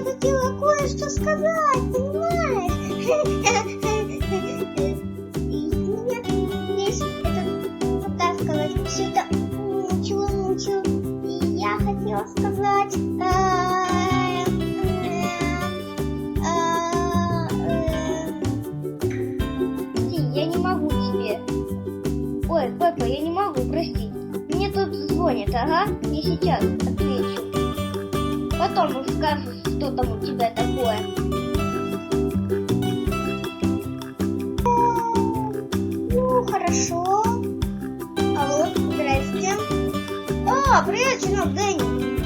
тебе хотела кое-что сказать, понимаешь? И весь этот, как сказать, все это мучил, мучил. И я хотела сказать... э, э, э, я не могу тебе. Ой, Пеппа, я не могу, прости. Мне тут звонят, ага, не сейчас, отвечу. Потом уж скажешь, что там у тебя такое. Ну, хорошо. Алло, здрасте. О, привет, сынок, Дэнни.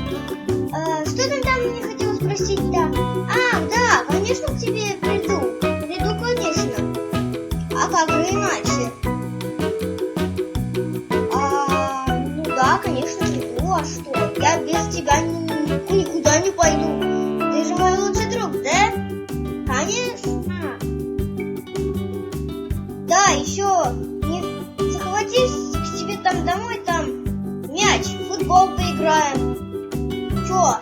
А, что ты там мне хотела спросить, да? А, да, конечно, к тебе приду. Приду, конечно. А как же иначе? А, ну да, конечно, приду. А что? Я без тебя ни- еще не захватишь к себе там домой там мяч, футбол поиграем. Чё?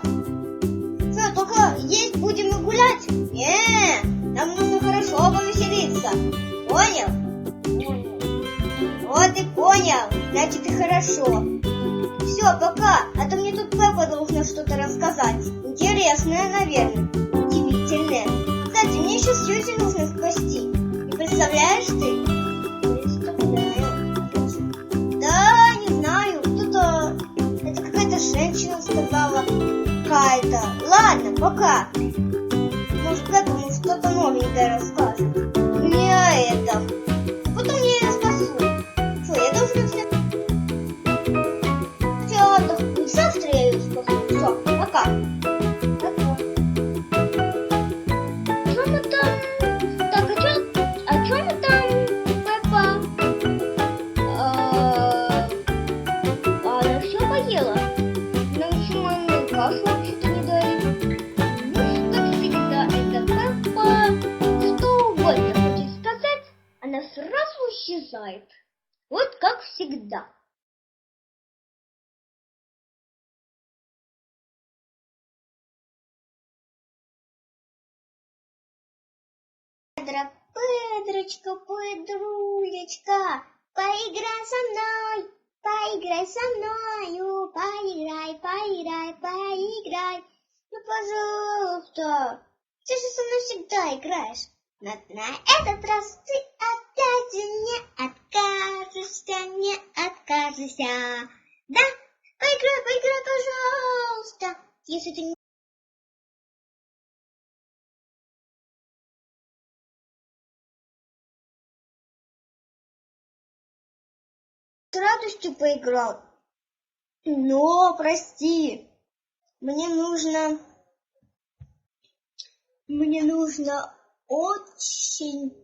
Чё, только есть будем и гулять? Не, нам нужно хорошо повеселиться. Понял? Вот и понял, значит и хорошо. Все, пока, а то мне тут Пеппа должна что-то рассказать. Интересное, наверное. Удивительное. Кстати, мне еще Сьюзи нужно спасти. Не представляешь ты? Пока. Может, может что-то новенькое расскажет. Исчезает. Вот как всегда. Педро, Педрочка, Педрулечка, поиграй со мной, поиграй со мною, поиграй, поиграй, поиграй. Ну, пожалуйста, ты же со мной всегда играешь. Но на этот раз ты опять не откажешься, не откажешься. Да? Поиграй, поиграй, пожалуйста. Если ты не с радостью поиграл. Но, прости, мне нужно... Мне нужно очень...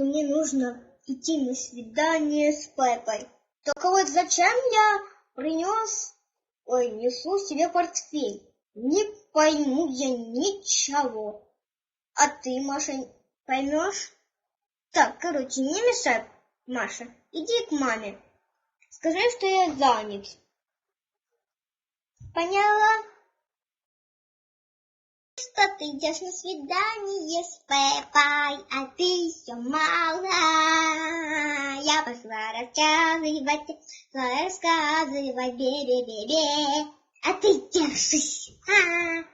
Мне нужно идти на свидание с Пеппой. Только вот зачем я принес... Ой, несу себе портфель? Не пойму я ничего. А ты, Маша, поймешь? Так, короче, не мешай, Маша. Иди к маме. Скажи, что я занят. Поняла? Что ты идешь на свидание с Пеппой, а ты еще мало. Я пошла рассказывать, пошла рассказывать, бе-бе-бе-бе. А ты держись. А,